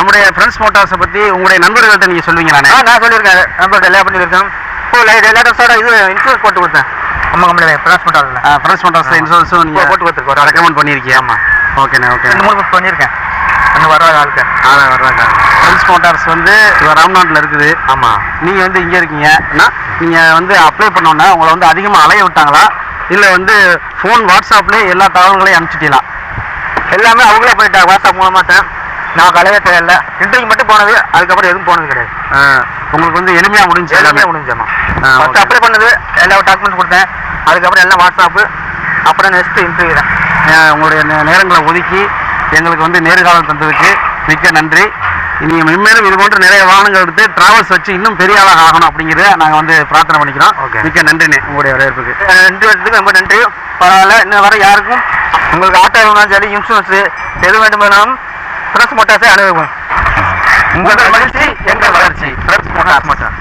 நம்முடைய ஃப்ரெண்ட்ஸ் மோட்டார்ஸை பற்றி உங்களுடைய நண்பர்கள்ட்ட நீங்கள் சொல்லுவீங்களாண்ணே ஆ நான் சொல்லியிருக்கேன். நம்பர் எல்லா பண்ணியிருக்கேன் இப்போ லேட்டஸ்டோட இது இன்சூரன்ஸ் போட்டு கொடுத்தேன். நம்ம கம்பெனி ப்ராஸ் பண்ணுறாங்கல்ல ஃப்ரெண்ட்ஸ் மோட்டார்ஸில் இன்சூரன்ஸும் நீங்கள் போட்டு கொடுத்துருக்கோம். ரெக்கமெண்ட் பண்ணியிருக்கீங்க. ஆமாம் ஓகேண்ணே ஓகே ரெண்டு மூணு பண்ணியிருக்கேன். இன்னும் வர ஆளுக்கு. அதான் வர்றாங்க ஃப்ரெண்ட்ஸ் மோட்டார்ஸ் வந்து இப்போ ராம்நாட்டில் இருக்குது. ஆமாம் நீங்கள் வந்து இங்கே இருக்கீங்கன்னா நீங்கள் வந்து அப்ளை பண்ணோன்னே உங்களை வந்து அதிகமாக அலைய விட்டாங்களா? இல்லை வந்து ஃபோன் வாட்ஸ்அப்லேயே எல்லா தகவல்களையும் அனுப்பிச்சிட்டீங்களா? எல்லாமே அவங்களே பண்ணிட்டாங்க வாட்ஸ்அப் மூலமாக தான். நான் கலையே தேவையில்ல இன்டர்வியூ மட்டும் போனது அதுக்கப்புறம் எதுவும் போனது கிடையாது. உங்களுக்கு வந்து எளிமையாக முடிஞ்சு எல்லாமே. முடிஞ்சம்மா ஃபஸ்ட். அப்ளை பண்ணது எல்லா டாக்குமெண்ட்ஸ் கொடுத்தேன். அதுக்கப்புறம் எல்லாம் வாட்ஸ்அப்பு அப்புறம் நெக்ஸ்ட் இன்டர்வியூ தான். உங்களுடைய நேரங்களை ஒதுக்கி எங்களுக்கு வந்து நேர்காலம் தந்ததுக்கு மிக்க நன்றி. நீங்கள் மென்மேலும் இது போன்ற நிறைய வாகனங்கள் எடுத்து டிராவல்ஸ் வச்சு இன்னும் பெரிய ஆளாக ஆகணும் அப்படிங்கிறத நாங்கள் வந்து பிரார்த்தனை பண்ணிக்கிறோம். Okay. மிக்க நன்றிண்ணே உங்களுடைய வரவேற்புக்கு. ரெண்டு வருஷத்துக்கு ரொம்ப நன்றி. பரவாயில்ல இன்னும் வர யாருக்கும்? உங்களுக்கு ஆட்டோ வேணாலும் சரி இன்சூரன்ஸ் எது வேண்டுமானாலும் பிரஸ் மோட்டார்ஸை அணுகுவோம் உங்கள் மகிழ்ச்சி எங்கள் வளர்ச்சி. Press motors motor.